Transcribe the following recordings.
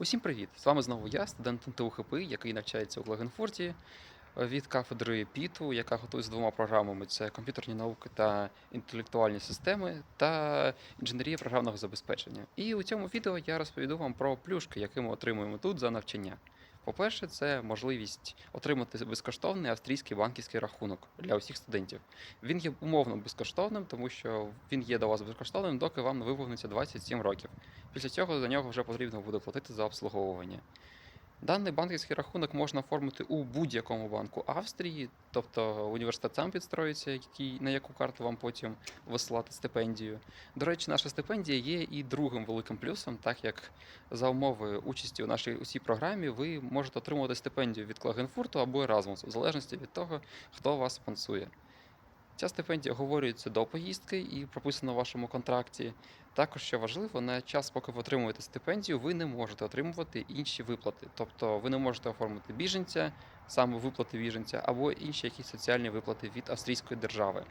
Усім привіт! З вами знову я, студент НТУХП, який навчається у Клагенфурті е, від кафедри ПІТУ, яка готується двома програмами: це комп'ютерні науки та інтелектуальні системи та інженерія програмного забезпечення. І у цьому відео я розповіду вам про плюшки, які ми отримуємо тут за навчання. По-перше, це можливість отримати безкоштовний австрійський банківський рахунок для усіх студентів. Він є умовно безкоштовним, тому що він є до вас безкоштовним, доки вам не виповниться 27 років. Після цього за нього вже потрібно буде платити за обслуговування. Даний банківський рахунок можна оформити у будь-якому банку Австрії, тобто університет сам підстроїться, який, на яку карту вам потім висилати стипендію. До речі, наша стипендія є і другим великим плюсом, так як за умови участі у нашій усій програмі ви можете отримувати стипендію від Клагенфурту або Erasmus, в залежності від того, хто вас спонсує. Ця стипендія оговорюється до поїздки і прописана в вашому контракті. Також, що важливо, на час, поки ви отримуєте стипендію, ви не можете отримувати інші виплати. Тобто ви не можете оформити біженця, саме виплати біженця, або інші якісь соціальні виплати від австрійської держави,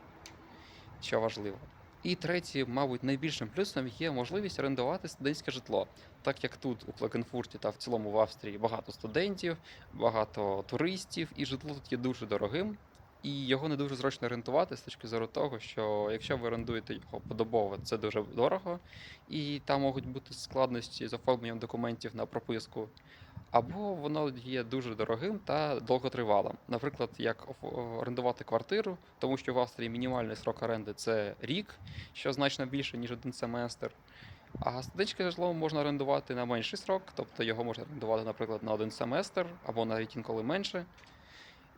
що важливо. І третє, мабуть, найбільшим плюсом є можливість орендувати студентське житло, так як тут у Клекенфурті та в цілому в Австрії багато студентів, багато туристів, і житло тут є дуже дорогим, і його не дуже зручно орендувати з точки зору того, що якщо ви орендуєте його подобово, це дуже дорого, і там можуть бути складності з оформленням документів на прописку. Або воно є дуже дорогим та довготривалим. Наприклад, як орендувати квартиру, тому що в Австрії мінімальний срок оренди це рік, що значно більше, ніж один семестр. А студентське житло можна орендувати на менший срок, тобто його можна орендувати, наприклад, на один семестр або навіть інколи менше.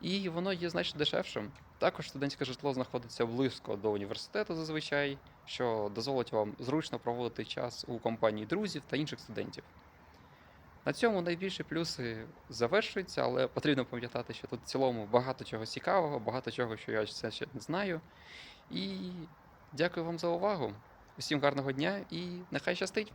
І воно є значно дешевшим. Також студентське житло знаходиться близько до університету зазвичай, що дозволить вам зручно проводити час у компанії друзів та інших студентів. На цьому найбільші плюси завершуються, але потрібно пам'ятати, що тут в цілому багато чого цікавого, багато чого, що я все ще не знаю. І дякую вам за увагу. Усім гарного дня і нехай щастить!